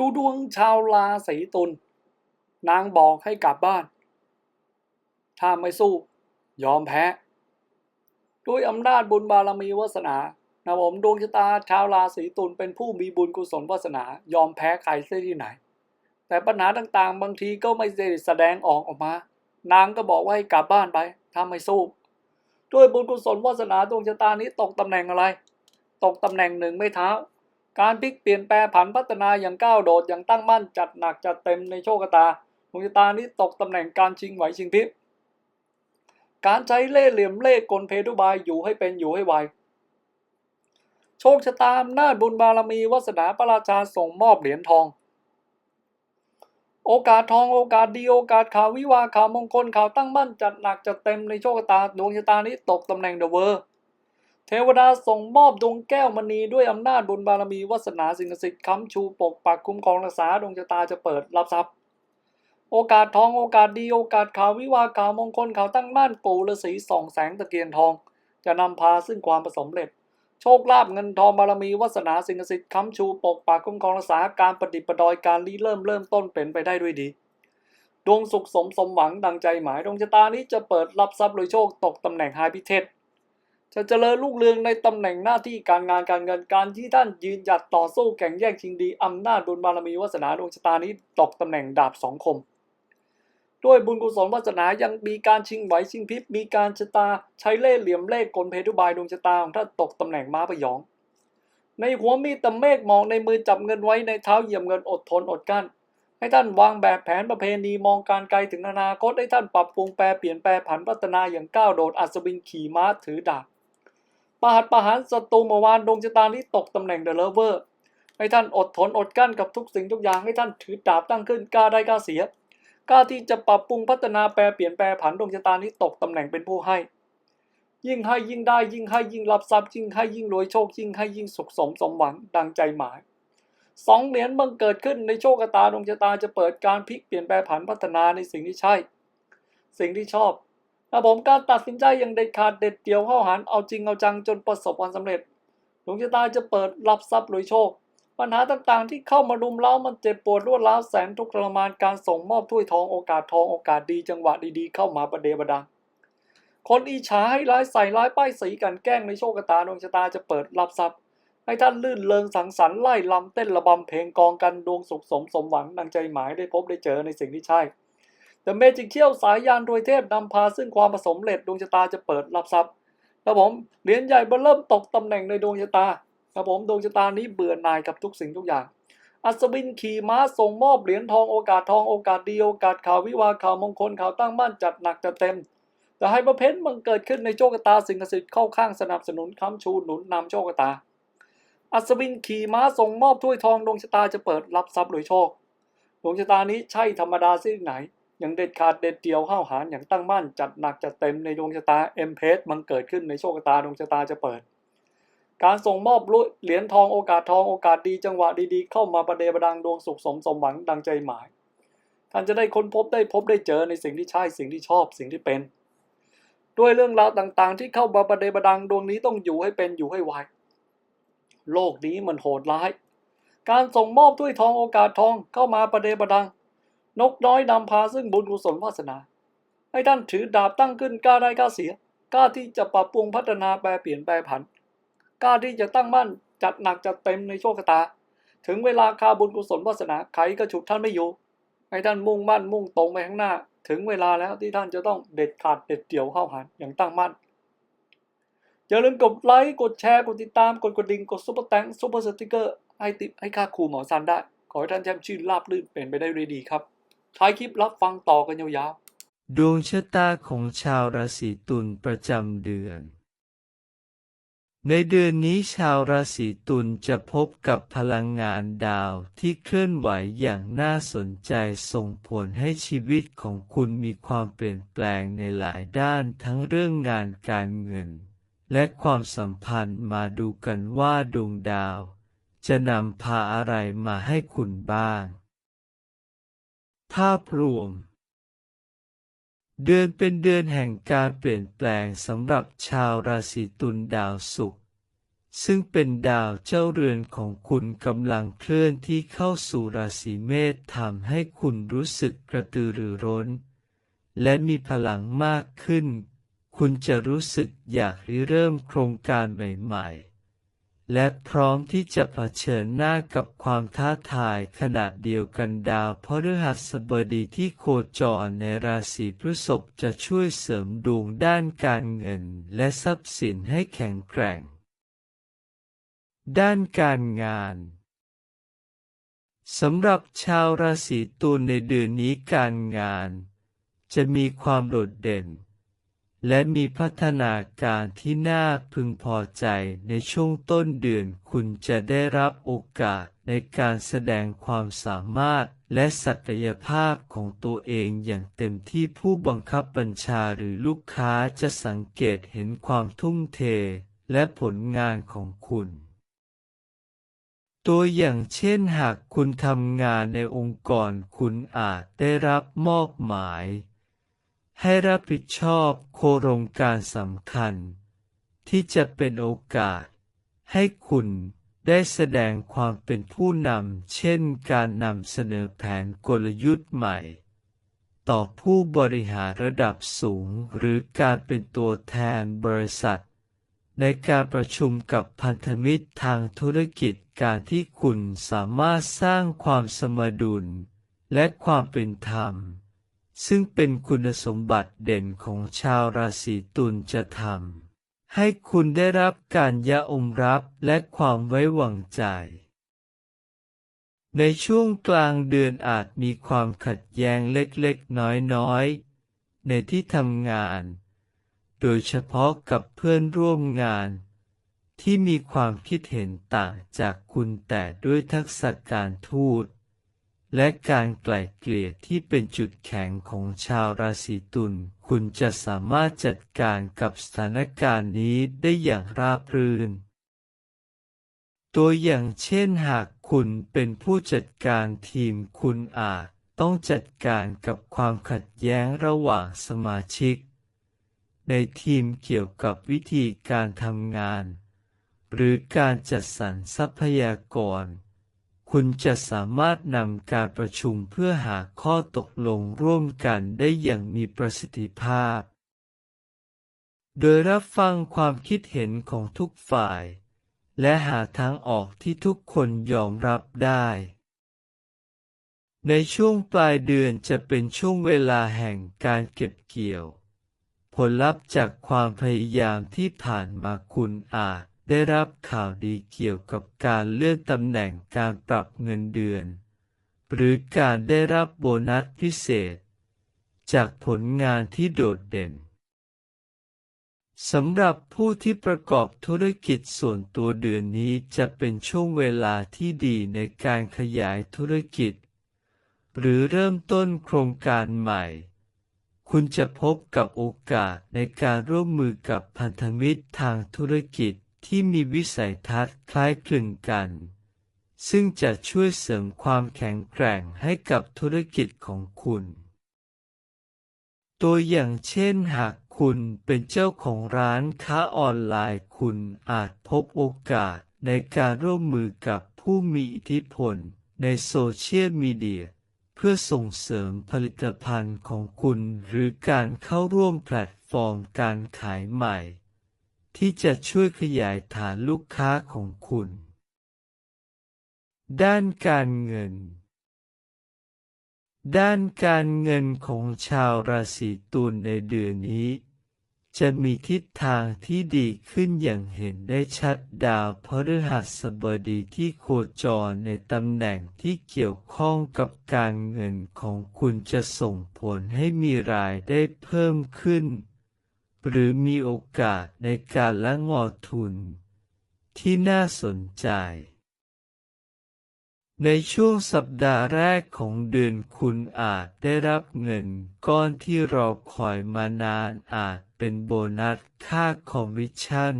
ดูดวงชาวราศีตุลนางบอกให้กลับบ้าน ถ้าไม่สู้ ยอมแพ้ ด้วยอำนาจบุญบารมีวาสนานะผมดวงชะตาชาวราศีตุลเป็นผู้มีบุญกุศลวาสนา ยอมแพ้ใครเสียที่ไหน แต่ปัญหาต่างๆ บางทีก็ไม่ได้แสดงออกออกมา นางก็บอกว่าให้กลับบ้านไปถ้าไม่สู้ ด้วยบุญกุศลวาสนาดวงชะตานี้ตกตำแหน่งอะไร ตกตำแหน่งหนึ่งไม่เท้า การพลิกเปลี่ยนแปลผันพัฒนาอย่างก้าวโดดอย่างตั้งมั่นจัดหนักจัดเต็มในโชคชะตาดวงชะตานี้ตกตำแหน่งการชิงไหวชิงพริบการใช้เล่ห์เหลี่ยมเล่ห์กลเพทุบายอยู่ให้เป็นอยู่ให้ไวโชคชะตาอำนาจบุญบารมีวาสนาพระราชาส่งมอบเหรียญทอง โอกาสทองโอกาสดีโอกาสข่าววิวาข่าวมงคลข่าวตั้งมั่นจัดหนักจัดเต็มในโชคชะตาดวงชะตานี้ตกตำแหน่งเดอะเวอร์ เทวดาส่งมอบดวงแก้วมณีด้วยอำนาจบุญบารมีวาสนาสิ่งศักดิ์สิทธิ์ค้ำชูปกปักคุ้มครองรักษาดวงชะตาจะเปิดรับทรัพย์ โอกาสทองโอกาสดีโอกาสข่าววิวาข่าวมงคลข่าวตั้งมั่นปู่ฤาษีส่องแสงตะเกียงทอง จะนำพาซึ่งความประสมเร็จ โชคลาภเงินทองบารมีวาสนาสิ่งศักดิ์สิทธิ์ค้ำชูปกปักคุ้มครองรักษาการปฏิปดอยการรีเริ่มเริ่มต้นเป็นไปได้ด้วยดีดวงสุขสมสมหวังดังใจหมายดวงชะตานี้จะเปิดรับทรัพย์โดยโชคตกตำแหน่งไฮพิเทศ จะเจริญรุ่งเรืองในตำแหน่งหน้าที่การงานการเงินการที่ท่านยืนหยัดต่อสู้แข่งแย่งชิงดีอำนาจบุญบารมีวาสนาดวงชะตานี้ตกตำแหน่งดาบสองคม ด้วยบุญกุศลวาสนายังมีการชิงไหวชิงพริบมีการชะตาใช้เล่ห์เหลี่ยมเล่กลเพทุบายดวงชะตาของท่านตกตำแหน่งม้าพยอง ในหัวมีแต่เมฆมองในมือจับเงินไว้ในเท้าเหยียบเงินอดทนอดกั้นให้ท่านวางแบบแผนประเพณีมองการไกลถึงอนาคตให้ท่านปรับปรุงแปรเปลี่ยนแปลผันพัฒนาอย่างก้าวโดดอัศวินขี่ม้าถือดาบ ประหัตประหารศัตรูเมื่อวานดวงชะตานี้ตกตำแหน่งเดอะเลเวอร์ให้ท่านอดทนอดกั้นกับทุกสิ่งทุกอย่างให้ท่านถือดาบตั้งขึ้นกล้าได้กล้าเสียกล้าที่จะปรับปรุงพัฒนาแปรเปลี่ยนแปลผันดวงชะตานี้ตกตำแหน่งเป็นผู้ให้ ยิ่งให้ยิ่งได้ยิ่งให้ยิ่งรับทรัพย์ยิ่งให้ยิ่งรวยโชคยิ่งให้ยิ่งสุขสมสมหวังดังใจหมายสองเหรียญบังเกิดขึ้นในโชคชะตาดวงชะตาจะเปิดการพลิกเปลี่ยนแปลผันพัฒนาในสิ่งที่ใช่ สิ่งที่ชอบ และผมการตัดสินใจอย่างเด็ดขาดเด็ดเดี่ยวเข้าหารเอาจริงเอาจังจนประสบความสำเร็จดวงชะตาจะเปิดรับทรัพย์รวยโชค ปัญหาต่างๆ ที่เข้ามารุมเร้ามันเจ็บปวดรวดร้าวแสนทุกข์ทรมานการส่งมอบถ้วยทองโอกาสทองโอกาสดีจังหวะดีๆ เข้ามาประเดประดัง คนอิจฉาให้ร้ายใส่ร้ายป้ายสีกันแกล้งในโชคชะตาดวงชะตาจะเปิดรับทรัพย์ให้ท่านลื่นเริงสังสรรค์ไล่ลำเต้นระบำเพลงกองกันดวงสุขสมสมหวังดังใจหมายได้พบได้เจอในสิ่งที่ใช่ แต่เมจิกเขี้ยวสายยานโดยเทพนำพาซึ่งความผสมเร็จดวงชะตาจะเปิดรับทรัพย์ครับผมเหรียญใหญ่เบร์เริ่มตกตำแหน่งในดวงชะตาครับผมดวงชะตานี้เบื่อหน่ายกับทุกสิ่งทุกอย่าง อัศวินขี่ม้าส่งมอบเหรียญทองโอกาสทองโอกาสดีโอกาสข่าววิวาข่าวมงคลข่าวตั้งมั่นจัดหนักจัดเต็ม แต่ให้ประเภทมันเกิดขึ้นในโชคชะตาสิ่งศักดิ์สิทธิ์เข้าข้างสนับสนุนค้ำชูหนุนนำโชคชะตา อัศวินขี่ม้าส่งมอบถ้วยทองดวงชะตาจะเปิดรับทรัพย์โดยโชค ดวงชะตานี้ใช่ธรรมดาที่ไหน อย่างเด็ดขาดเด็ดเดียวห้าวหาญอย่างตั้งมั่นจัดหนักจัดเต็มในดวงชะตาเอ็มเพสมันเกิดขึ้นในโชคชะตาดวงชะตาจะเปิด การส่งมอบเหรียญทองโอกาสทองโอกาสดีจังหวะดีๆ เข้ามาประเดประดังดวงสุขสมสมหวังดังใจหมาย ท่านจะได้ค้นพบได้พบได้เจอในสิ่งที่ใช่สิ่งที่ชอบสิ่งที่เป็น ด้วยเรื่องราวต่างๆ ที่เข้ามาประเดประดังดวงนี้ต้องอยู่ให้เป็นอยู่ให้ไวโลกนี้มันโหดร้าย การส่งมอบถ้วยทองโอกาสทองเข้ามาประเดประดัง นกน้อยนำพาซึ่งบุญกุศลวาสนา ให้ท่านถือดาบตั้งขึ้นกล้าได้กล้าเสียกล้าที่จะปรับปรุงพัฒนาแปรเปลี่ยนแปรผันกล้าที่จะตั้งมั่นจัดหนักจัดเต็มในโชคชะตา ถึงเวลาคาบุญกุศลวาสนาใครก็ฉุดท่านไม่อยู่ให้ท่านมุ่งมั่นมุ่งตรงไปข้างหน้า ถึงเวลาแล้วที่ท่านจะต้องเด็ดขาดเด็ดเดี่ยวเข้าหันอย่างตั้งมั่นอย่าลืมกดไลค์กดแชร์กดติดตามกดกระดิ่งกดซุปเปอร์แตงซุปเปอร์สติกเกอร์ให้ติปให้ค่าครูหมอซันได้ ขอให้ท่านแชมป์ชื่นราบลื่นเป็นไปได้ด้วยดีครับ ท้ายคลิปรับฟังต่อกันยาวๆ ดวงชะตาของชาวราศีตุลประจำเดือน ในเดือนนี้ชาวราศีตุลจะพบกับพลังงานดาวที่เคลื่อนไหวอย่างน่าสนใจส่งผลให้ชีวิตของคุณมีความเปลี่ยนแปลงในหลายด้านทั้งเรื่องงานการเงิน และความสัมพันธ์มาดูกันว่าดวงดาว จะนำพาอะไรมาให้คุณบ้าง ภาพรวม เดือนเป็นเดือนแห่งการเปลี่ยนแปลงสำหรับชาวราศีตุลดาวศุกร์ซึ่งเป็นดาวเจ้าเรือนของคุณกำลังเคลื่อนที่เข้าสู่ราศีเมษทำให้คุณรู้สึกกระตือรือร้น และมีพลังมากขึ้น คุณจะรู้สึกอยากริเริ่มโครงการใหม่ๆ และพร้อมที่จะเผชิญหน้ากับความท้าทายขณะเดียวกันดาวพฤหัสบดีที่โคจรในราศีพฤษภจะช่วยเสริมดวงด้านการเงินและทรัพย์สินให้แข็งแกร่ง ด้านการงานสำหรับชาวราศีตุลในเดือนนี้การงาน จะมีความโดดเด่น และมีพัฒนาการที่น่าพึงพอใจในช่วงต้นเดือนคุณจะได้รับโอกาสในการแสดงความสามารถและศักยภาพของตัวเองอย่างเต็มที่ผู้บังคับบัญชาหรือลูกค้าจะสังเกตเห็นความทุ่มเทและผลงานของคุณ ตัวอย่างเช่นหากคุณทำงานในองค์กรคุณอาจได้รับมอบหมาย ให้รับผิดชอบโครงการสำคัญ ที่จะเป็นโอกาส ให้คุณได้แสดงความเป็นผู้นำเช่นการนำเสนอแผนกลยุทธ์ใหม่ ต่อผู้บริหารระดับสูงหรือการเป็นตัวแทนบริษัท ในการประชุมกับพันธมิตรทางธุรกิจการที่คุณสามารถสร้างความสมดุล และความเป็นธรรม ซึ่งเป็นคุณสมบัติเด่นของชาวราศีตุลจะทำให้คุณได้รับการยะอมรับและความไว้วางใจ ในช่วงกลางเดือนอาจมีความขัดแย้งเล็กๆ น้อยๆ ในที่ทำงาน โดยเฉพาะกับเพื่อนร่วมงานที่มีความคิดเห็นต่างจากคุณแต่ด้วยทักษะการทูต และการไกล่เกลี่ยที่เป็นจุดแข็งของชาวราศีตุล คุณจะสามารถจัดการกับสถานการณ์นี้ได้อย่างราบรื่น ตัวอย่างเช่นหากคุณเป็นผู้จัดการทีมคุณอาจต้องจัดการกับความขัดแย้งระหว่างสมาชิก ในทีมเกี่ยวกับวิธีการทำงาน หรือการจัดสรรทรัพยากร คุณจะสามารถนำการประชุมเพื่อหาข้อตกลงร่วมกันได้อย่างมีประสิทธิภาพ โดยรับฟังความคิดเห็นของทุกฝ่าย และหาทางออกที่ทุกคนยอมรับได้ ในช่วงปลายเดือนจะเป็นช่วงเวลาแห่งการเก็บเกี่ยว ผลลัพธ์จากความพยายามที่ผ่านมาคุณอาจ ได้รับข่าวดีเกี่ยวกับการเลื่อนตำแหน่งการปรับเงินเดือน หรือการได้รับโบนัสพิเศษ จากผลงานที่โดดเด่นสำหรับผู้ที่ประกอบธุรกิจส่วนตัวเดือนนี้จะเป็นช่วงเวลาที่ดีในการขยายธุรกิจ หรือเริ่มต้นโครงการใหม่ คุณจะพบกับโอกาสในการร่วมมือกับพันธมิตรทางธุรกิจ ที่มีวิสัยทัศน์คล้ายคลึงกัน ซึ่งจะช่วยเสริมความแข็งแกร่งให้กับธุรกิจของคุณ ตัวอย่างเช่นหากคุณเป็นเจ้าของร้านค้าออนไลน์คุณอาจพบโอกาสในการร่วมมือกับผู้มีอิทธิพลในโซเชียลมีเดียเพื่อส่งเสริมผลิตภัณฑ์ของคุณหรือการเข้าร่วมแพลตฟอร์มการขายใหม่ ที่จะช่วยขยายฐานลูกค้าของคุณ ด้านการเงิน ด้านการเงินของชาวราศีตุลในเดือนนี้ จะมีทิศทางที่ดีขึ้นอย่างเห็นได้ชัดดาวพฤหัสบดีที่โคจรในตำแหน่งที่เกี่ยวข้องกับการเงินของคุณจะส่งผลให้มีรายได้เพิ่มขึ้น หรือมีโอกาสในการละงอทุน ที่น่าสนใจ ในช่วงสัปดาห์แรกของเดือนคุณอาจได้รับเงินก้อนที่รอคอยมานานอาจเป็นโบนัสค่าคอมมิชชั่น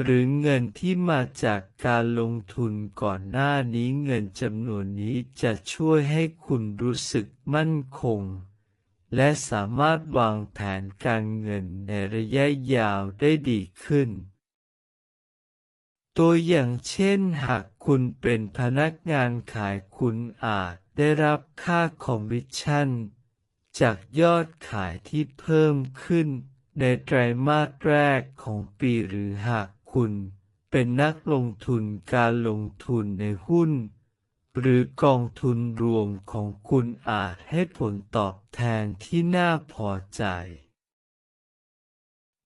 หรือเงินที่มาจากการลงทุนก่อนหน้านี้เงินจำนวนนี้จะช่วยให้คุณรู้สึกมั่นคง และสามารถวางแผนการเงินในระยะยาวได้ดีขึ้น ตัวอย่างเช่นหากคุณเป็นพนักงานขายคุณอาจได้รับค่าคอมมิชชั่น จากยอดขายที่เพิ่มขึ้นในไตรมาสแรกของปีหรือหากคุณเป็นนักลงทุนการลงทุนในหุ้น หรือกองทุนรวมของคุณอาจให้ผลตอบแทนที่น่าพอใจ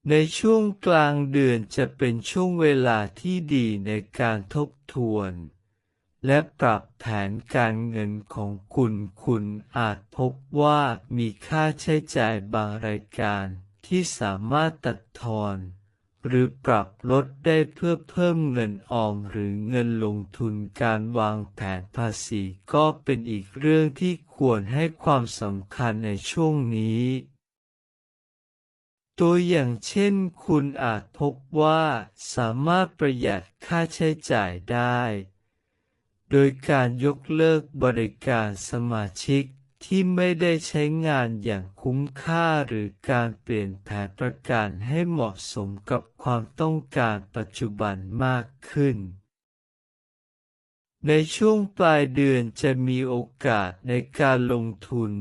ในช่วงกลางเดือนจะเป็นช่วงเวลาที่ดีในการทบทวน และปรับแผนการเงินของคุณคุณอาจพบว่ามีค่าใช้จ่ายบางรายการที่สามารถตัดทอน หรือปรับลดได้เพื่อเพิ่มเงินออมหรือเงินลงทุนการวางแผนภาษีก็เป็นอีกเรื่องที่ควรให้ความสำคัญในช่วงนี้ ตัวอย่างเช่นคุณอาจพบว่าสามารถประหยัดค่าใช้จ่ายได้ โดยการยกเลิกบริการสมาชิก ที่ไม่ได้ใช้งานอย่างคุ้มค่าหรือการเปลี่ยนแผนประกันให้เหมาะสมกับความต้องการปัจจุบันมากขึ้น ในช่วงปลายเดือนจะมีโอกาสในการลงทุน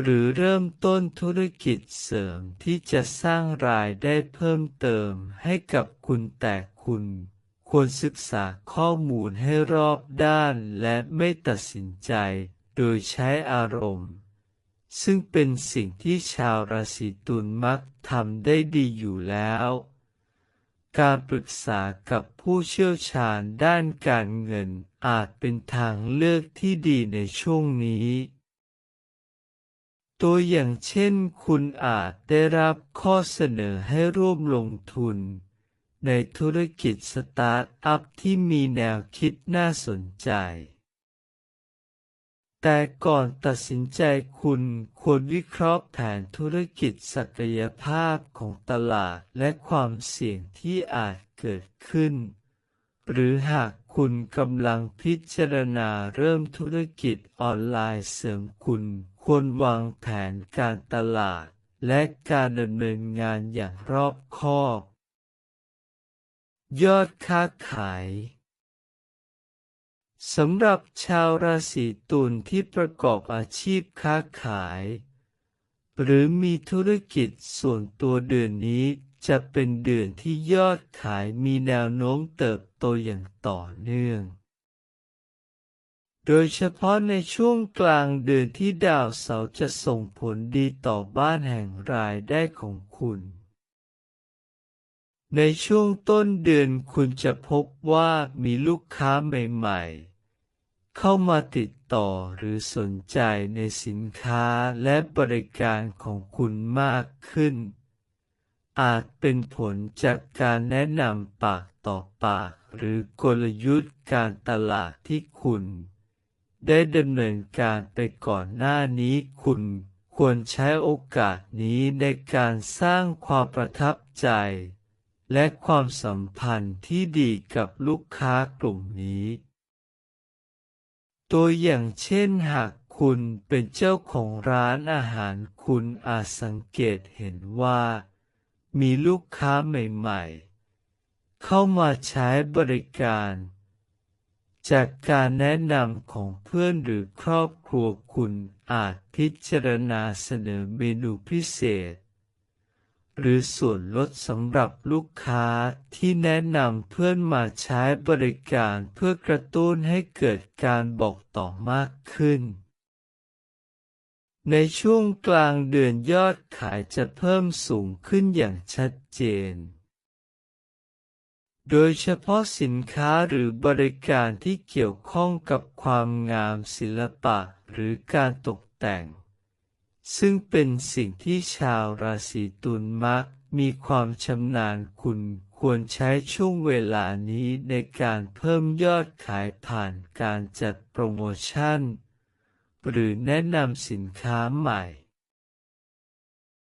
หรือเริ่มต้นธุรกิจเสริมที่จะสร้างรายได้เพิ่มเติมให้กับคุณแต่คุณควรศึกษาข้อมูลให้รอบด้านและไม่ตัดสินใจ โดยใช้อารมณ์ ซึ่งเป็นสิ่งที่ชาวราศีตุลมักทำได้ดีอยู่แล้ว การปรึกษากับผู้เชี่ยวชาญด้านการเงินอาจเป็นทางเลือกที่ดีในช่วงนี้ตัวอย่างเช่นคุณอาจได้รับข้อเสนอให้ร่วมลงทุน ในธุรกิจสตาร์ทอัพที่มีแนวคิดน่าสนใจ แต่ก่อนตัดสินใจคุณควรวิเคราะห์แผนธุรกิจศักยภาพของตลาดและความเสี่ยงที่อาจเกิดขึ้น หรือหากคุณกำลังพิจารณาเริ่มธุรกิจออนไลน์เสริมคุณควรวางแผนการตลาด และการดำเนินงานอย่างรอบคอบ ยอดค้าขาย สำหรับชาวราศีตุลที่ประกอบอาชีพค้าขาย หรือมีธุรกิจส่วนตัวเดือนนี้จะเป็นเดือนที่ยอดขายมีแนวโน้มเติบโตอย่างต่อเนื่อง โดยเฉพาะในช่วงกลางเดือนที่ดาวเสาร์จะส่งผลดีต่อบ้านแห่งรายได้ของคุณ ในช่วงต้นเดือนคุณจะพบว่ามีลูกค้าใหม่ ๆ เข้ามาติดต่อหรือสนใจในสินค้าและบริการของคุณมากขึ้น อาจเป็นผลจากการแนะนำปากต่อปาก หรือกลยุทธ์การตลาดที่คุณ ได้ดำเนินการไปก่อนหน้านี้คุณควรใช้โอกาสนี้ในการสร้างความประทับใจ และความสัมพันธ์ที่ดีกับลูกค้ากลุ่มนี้ ตัวอย่างเช่นหากคุณเป็นเจ้าของร้านอาหารคุณอาจสังเกตเห็นว่า มีลูกค้าใหม่ๆ เข้ามาใช้บริการ จากการแนะนำของเพื่อนหรือครอบครัวคุณอาจพิจารณาเสนอเมนูพิเศษ หรือส่วนลดสำหรับลูกค้าที่แนะนำเพื่อนมาใช้บริการเพื่อกระตุ้นให้เกิดการบอกต่อมากขึ้น ในช่วงกลางเดือนยอดขายจะเพิ่มสูงขึ้นอย่างชัดเจน โดยเฉพาะสินค้าหรือบริการที่เกี่ยวข้องกับความงามศิลปะหรือการตกแต่ง ซึ่งเป็นสิ่งที่ชาวราศีตุลมักมีความชำนาญคุณควรใช้ช่วงเวลานี้ในการเพิ่มยอดขายผ่านการจัดโปรโมชั่น หรือแนะนำสินค้าใหม่